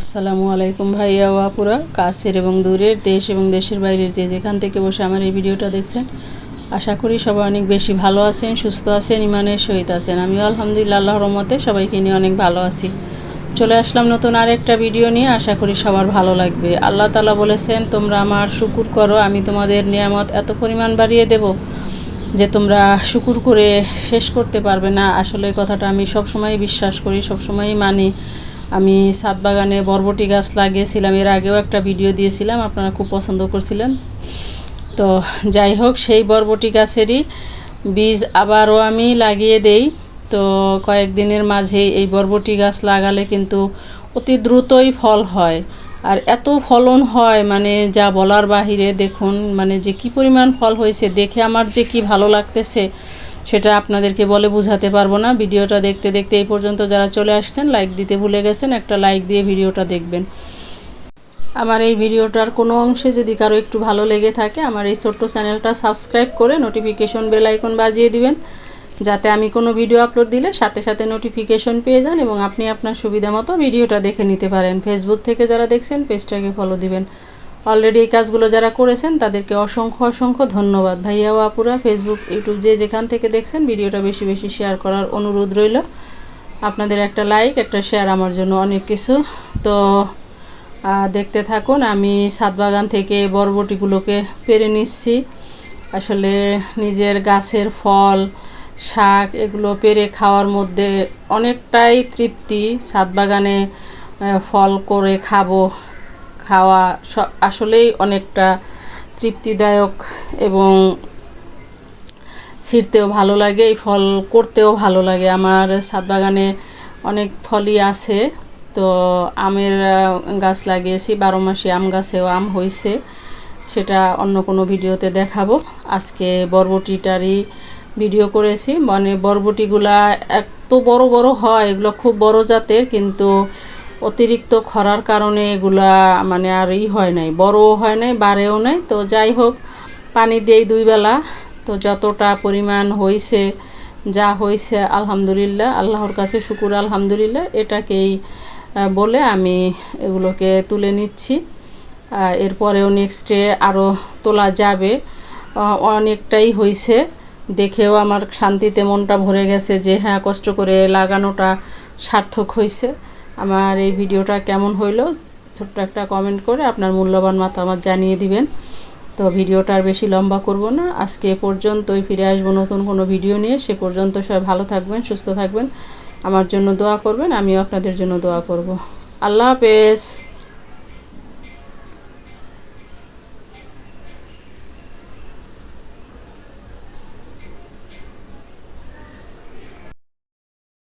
আসসালামু আলাইকুম ভাইয়া ও আপুরা। কাছের এবং দূরের দেশ এবং দেশের বাইরের যে যেখান থেকে বসে আমার এই ভিডিওটা দেখছেন, আশা করি সবাই অনেক বেশি ভালো আছেন, সুস্থ আছেন ইমানের সহিত আছেন। আমিও আলহামদুলিল্লাহ আল্লাহ রহমতে সবাইকে নিয়ে অনেক ভালো আছি। চলে আসলাম নতুন আরেকটা ভিডিও নিয়ে, আশা করি সবার ভালো লাগবে। আল্লাহ তালা বলেছেন, তোমরা আমার শুকুর করো, আমি তোমাদের নিয়ামত এত পরিমাণ বাড়িয়ে দেব যে তোমরা শুকুর করে শেষ করতে পারবে না। আসলে কথাটা আমি সবসময় বিশ্বাস করি, সবসময়ই মানি। আমি ছাদ বাগানে বরবটি গাছ লাগিয়েছিলাম। এর আগেও একটা ভিডিও দিয়েছিলাম, আপনারা খুব পছন্দ করছিলেন। তো যাই হোক, সেই বরবটি গাছেরই বীজ আবারও আমি লাগিয়ে দেই। তো কয়েকদিনের মাঝে এই বরবটি গাছ লাগালে কিন্তু অতি দ্রুতই ফল হয়। আর এত ফলন হয় মানে যা বলার বাহিরে দেখুন মানে যে কি পরিমাণ ফল হয়েছে, দেখে আমার যে কি ভালো লাগতেছে সেটা আপনাদেরকে বলে বোঝাতে পারব না। ভিডিওটা দেখতে দেখতে এই পর্যন্ত যারা চলে আসছেন লাইক দিতে ভুলে গেছেন, একটা লাইক দিয়ে ভিডিওটা দেখবেন। আমার এই ভিডিওটার কোনো অংশে যদি কারও একটু ভালো লেগে থাকে, আমার এই ছোট্ট চ্যানেলটা সাবস্ক্রাইব করে নোটিফিকেশন বেল আইকন বাজিয়ে দিবেন, যাতে আমি কোনো ভিডিও আপলোড দিলে সাথে সাথে নোটিফিকেশন পেয়ে যান এবং আপনি আপনার সুবিধা মতো ভিডিওটা দেখে নিতে পারেন। ফেসবুক থেকে যারা দেখছেন পেজটাকে ফলো দিবেন। অলরেডি এই কাজগুলো যারা করেছেন, তাদেরকে অসংখ্য অসংখ্য ধন্যবাদ। ভাইয়া ও আপুরা ফেসবুক ইউটিউব যে যেখান থেকে দেখছেন, ভিডিওটা বেশি বেশি শেয়ার করার অনুরোধ রইল। আপনাদের একটা লাইক একটা শেয়ার আমার জন্য অনেক কিছু। তো দেখতে থাকুন, আমি সাত বাগান থেকে বরবটিগুলোকে পেরে নিচ্ছি। আসলে নিজের গাছের ফল, শাক এগুলো পেরে খাওয়ার মধ্যে অনেকটাই তৃপ্তি। সাত বাগানে ফল করে খাব। খাওয়া আসলেই অনেকটা তৃপ্তিদায়ক এবং ছিঁড়তেও ভালো লাগে, এই ফল করতেও ভালো লাগে। আমার ছাদ বাগানে অনেক ফলই আছে, তো আমের গাছ লাগিয়েছি, বারো মাসে আম গাছেও আম হয়েছে সেটা অন্য কোনো ভিডিওতে দেখাবো। আজকে বরবটিটারই ভিডিও করেছি মানে বরবটিগুলা এত বড় বড় হয়, এগুলো খুব বড় জাতের, কিন্তু অতিরিক্ত খরার কারণে এগুলা মানে আর ই হয় নাই, বড়ও হয় নাই, বাড়েও নাই। তো যাই হোক, পানি দিয়েই দুই বেলা। তো যতটা পরিমাণ হয়েছে যা হয়েছে আলহামদুলিল্লাহ, আল্লাহর কাছে শুকুর, আলহামদুলিল্লাহ, এটাকেই বলে আমি এগুলোকে তুলে নিচ্ছি। এরপরেও নেক্সটে আরও তোলা যাবে। অনেকটাই হয়েছে দেখেও আমার শান্তিতে মনটা ভরে গেছে যে হ্যাঁ কষ্ট করে লাগানোটা সার্থক হয়েছে আমার এই ভিডিওটা কেমন হইল, ছোট্ট একটা কমেন্ট করে আপনার মূল্যবান মাথা আমার জানিয়ে দিবেন। তো ভিডিওটা আর বেশি লম্বা করব না, আজকে এ পর্যন্তই, ফিরে আসব নতুন কোনো ভিডিও নিয়ে, সে পর্যন্ত সবাই ভালো থাকবেন, সুস্থ থাকবেন। আমার জন্য দোয়া করবেন, আমিও আপনাদের জন্য দোয়া করব। আল্লাহ হাফেজ।